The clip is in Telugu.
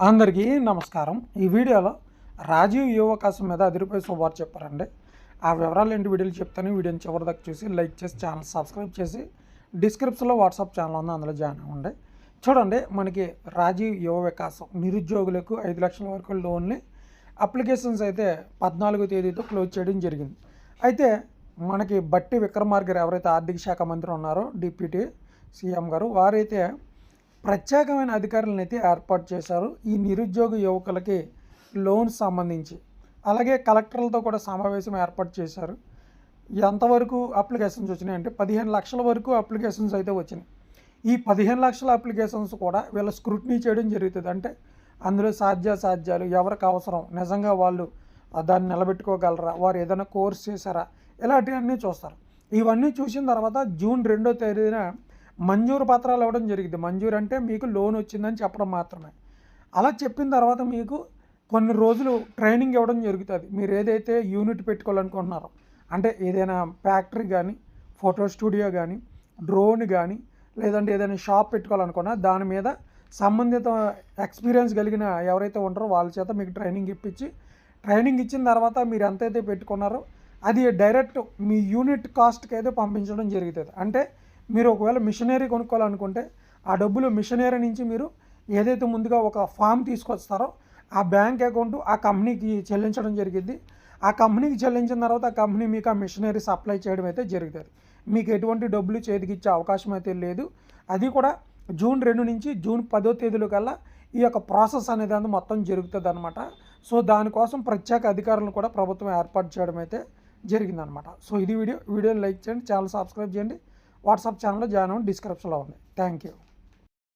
అందరికీ నమస్కారం. ఈ వీడియోలో రాజీవ్ యువకాశం మీద అదిరిపోయి శుభార్త చెప్పారండి. ఆ వివరాలు ఏంటి? వీడియోలు చెప్తాను. వీడియోని చివరి దాకా చూసి లైక్ చేసి ఛానల్ సబ్స్క్రైబ్ చేసి డిస్క్రిప్షన్లో వాట్సాప్ ఛానల్ ఉంది. అందులో జాయిన్ అవ్వండి. చూడండి మనకి రాజీవ్ యువ వికాసం నిరుద్యోగులకు ఐదు లక్షల వరకు లోన్ని అప్లికేషన్స్ అయితే పద్నాలుగో తేదీతో క్లోజ్ చేయడం జరిగింది. అయితే మనకి బట్టి విక్రమార్గర్ ఎవరైతే ఆర్థిక శాఖ మంత్రి ఉన్నారో డిప్యూటీ సీఎం గారు వారైతే ప్రత్యేకమైన అధికారులను అయితే ఏర్పాటు చేశారు. ఈ నిరుద్యోగ యువకులకి లోన్స్ సంబంధించి. అలాగే కలెక్టర్లతో కూడా సమావేశం ఏర్పాటు చేశారు. ఎంతవరకు అప్లికేషన్స్ వచ్చినాయి అంటే పదిహేను లక్షల వరకు అప్లికేషన్స్ అయితే వచ్చినాయి. ఈ పదిహేను లక్షల అప్లికేషన్స్ కూడా వీళ్ళ స్క్రూటినీ చేయడం జరుగుతుంది. అంటే అందులో సాధ్యాసాధ్యాలు ఎవరికి అవసరం నిజంగా వాళ్ళు దాన్ని నిలబెట్టుకోగలరా వారు ఏదైనా కోర్స్ చేశారా ఇలాంటివన్నీ చూస్తారు. ఇవన్నీ చూసిన తర్వాత జూన్ రెండో తేదీన మంజూరు పత్రాలు ఇవ్వడం జరిగింది. మంజూరు అంటే మీకు లోన్ వచ్చిందని చెప్పడం మాత్రమే. అలా చెప్పిన తర్వాత మీకు కొన్ని రోజులు ట్రైనింగ్ ఇవ్వడం జరుగుతుంది. మీరు ఏదైతే యూనిట్ పెట్టుకోవాలనుకుంటున్నారో అంటే ఏదైనా ఫ్యాక్టరీ కానీ ఫోటో స్టూడియో కానీ డ్రోన్ కానీ లేదంటే ఏదైనా షాప్ పెట్టుకోవాలనుకున్నా దాని మీద సంబంధిత ఎక్స్పీరియన్స్ కలిగిన ఎవరైతే ఉంటారో వాళ్ళ చేత మీకు ట్రైనింగ్ ఇప్పించి ట్రైనింగ్ ఇచ్చిన తర్వాత మీరు ఎంతైతే పెట్టుకున్నారో అది డైరెక్ట్ మీ యూనిట్ కాస్ట్కి అయితే పంపించడం జరుగుతుంది. అంటే మీరు ఒకవేళ మిషనరీ కొనుక్కోవాలనుకుంటే ఆ డబ్బులు మిషనరీ నుంచి మీరు ఏదైతే ముందుగా ఒక ఫామ్ తీసుకొస్తారో ఆ బ్యాంక్ అకౌంట్ ఆ కంపెనీకి చెల్లించడం జరిగింది. ఆ కంపెనీకి చెల్లించిన తర్వాత ఆ కంపెనీ మీకు ఆ మిషనరీ సప్లై చేయడం అయితే జరుగుతుంది. మీకు ఎటువంటి డబ్బులు చేతికిచ్చే అవకాశం అయితే లేదు. అది కూడా జూన్ రెండు నుంచి జూన్ పదో తేదీలో కల్లా ఈ యొక్క ప్రాసెస్ అనేది అంత మొత్తం జరుగుతుంది అనమాట సో దానికోసం ప్రత్యేక అధికారులను కూడా ప్రభుత్వం ఏర్పాటు చేయడం అయితే జరిగిందనమాట సో ఇది వీడియో. వీడియోని లైక్ చేయండి ఛానల్ సబ్స్క్రైబ్ చేయండి. వాట్సాప్ ఛానల్లో జాయిన్ అవ్వండి డిస్క్రిప్షన్లో ఉంది. Thank you.